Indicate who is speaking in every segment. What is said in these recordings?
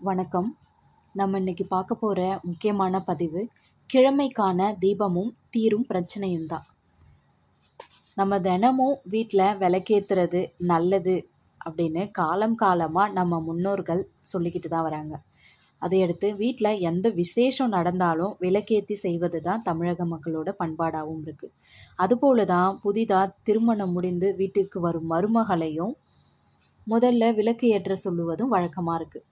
Speaker 1: வணக்கம். நம்ம இன்னைக்கு பார்க்க போகிற முக்கியமான பதிவு கிழமைக்கான தீபமும் தீரும் பிரச்சனையும் தான். நம்ம தினமும் வீட்டில் விளக்கேற்றுறது நல்லது அப்படின்னு காலம் காலமாக நம்ம முன்னோர்கள் சொல்லிக்கிட்டு தான் வராங்க. அதையடுத்து வீட்டில் எந்த விசேஷம் நடந்தாலும் விளக்கேற்றி செய்வது தான் தமிழக மக்களோட பண்பாடாகவும் இருக்குது அதுபோல தான் புதிதாக திருமணம் முடிந்து வீட்டிற்கு வரும் மருமகளையும் முதல்ல விளக்கு ஏற்ற சொல்லுவதும் வழக்கமாக இருக்குது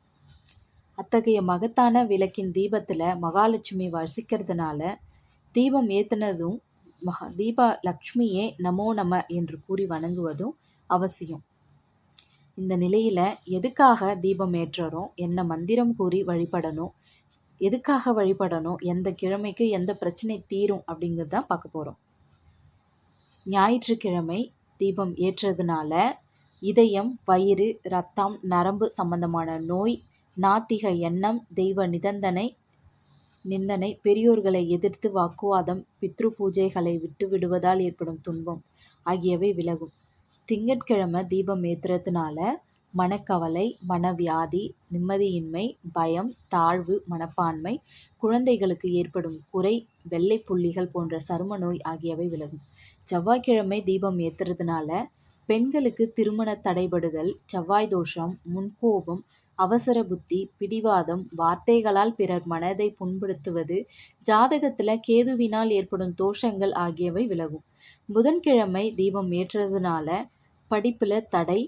Speaker 1: அத்தகைய மகத்தான விளக்கின் தீபத்தில் மகாலட்சுமி வசிக்கிறதுனால தீபம் ஏற்றுனதும் மகா தீபா லக்ஷ்மியே நமோ நம என்று கூறி வணங்குவதும் அவசியம். இந்த நிலையில் எதுக்காக தீபம் ஏற்றுறோம்? என்ன மந்திரம் கூறி வழிபடணும்? எதுக்காக வழிபடணும்? எந்த கிழமைக்கு எந்த பிரச்சனை தீரும்? அப்படிங்கிறது தான் பார்க்க போகிறோம் ஞாயிற்றுக்கிழமை தீபம் ஏற்றுறதுனால இதயம் வயிறு ரத்தம் நரம்பு சம்பந்தமான நோய் நாத்திக எண்ணம் தெய்வ நிதந்தனை நிந்தனை பெரியோர்களை எதிர்த்து வாக்குவாதம் பித்ரு பூஜைகளை விட்டு விடுவதால் ஏற்படும் துன்பம் ஆகியவை விலகும். திங்கட்கிழமை தீபம் ஏற்றுறதுனால மனக்கவலை மனவியாதி நிம்மதியின்மை பயம் தாழ்வு மனப்பான்மை குழந்தைகளுக்கு ஏற்படும் குறை வெள்ளை புள்ளிகள் போன்ற சரும நோய் ஆகியவை விலகும். செவ்வாய்க்கிழமை தீபம் ஏற்றுறதுனால பெண்களுக்கு திருமண தடைபடுதல் செவ்வாய் தோஷம் முன்கோபம் அவசர புத்தி பிடிவாதம் வார்த்தைகளால் பிறர் மனதை புண்படுத்துவது ஜாதகத்தில் கேதுவினால் ஏற்படும் தோஷங்கள் ஆகியவை விலகும். புதன்கிழமை தீபம் ஏற்றதுனால படிப்பில் தடை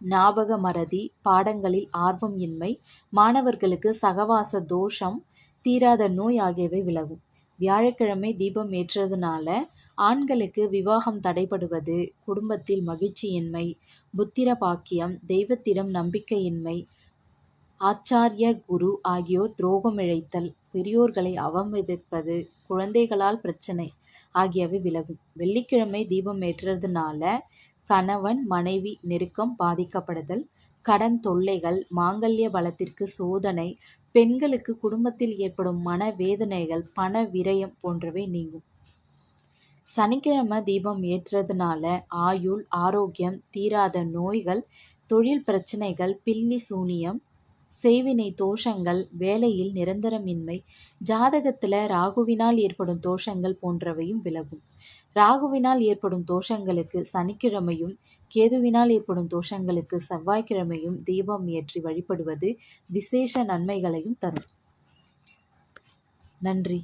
Speaker 1: ஞாபக மறதி பாடங்களில் ஆர்வம் இன்மை மாணவர்களுக்கு சகவாச தோஷம் தீராத நோய் ஆகியவை விலகும். வியாழக்கிழமை தீபம் ஏற்றதுனால ஆண்களுக்கு விவாகம் தடைபடுவது குடும்பத்தில் மகிழ்ச்சியின்மை புத்திர பாக்கியம் தெய்வத்திடம் நம்பிக்கையின்மை ஆச்சாரியர் குரு ஆகியோர் துரோகம் இழைத்தல் பெரியோர்களை அவமதிப்பது குழந்தைகளால் பிரச்சனை ஆகியவை விலகும். வெள்ளிக்கிழமை தீபம் ஏற்றுறதுனால கணவன் மனைவி நெருக்கம் பாதிக்கப்படுதல் கடன் தொல்லைகள் மாங்கல்ய பலத்திற்கு சோதனை பெண்களுக்கு குடும்பத்தில் ஏற்படும் மன வேதனைகள் பண விரயம் போன்றவை நீங்கும். சனிக்கிழமை தீபம் ஏற்றுறதுனால ஆயுள் ஆரோக்கியம் தீராத நோய்கள் தொழில் பிரச்சனைகள் பில்லி சூனியம் செய்வினை தோஷங்கள் வேலையில் நிரந்தரமின்மை ஜாதகத்தில் ராகுவினால் ஏற்படும் தோஷங்கள் போன்றவையும் விலகும். ராகுவினால் ஏற்படும் தோஷங்களுக்கு சனிக்கிழமையும் கேதுவினால் ஏற்படும் தோஷங்களுக்கு செவ்வாய்க்கிழமையும் தீபம் ஏற்றி வழிபடுவது விசேஷ நன்மைகளையும் தரும். நன்றி.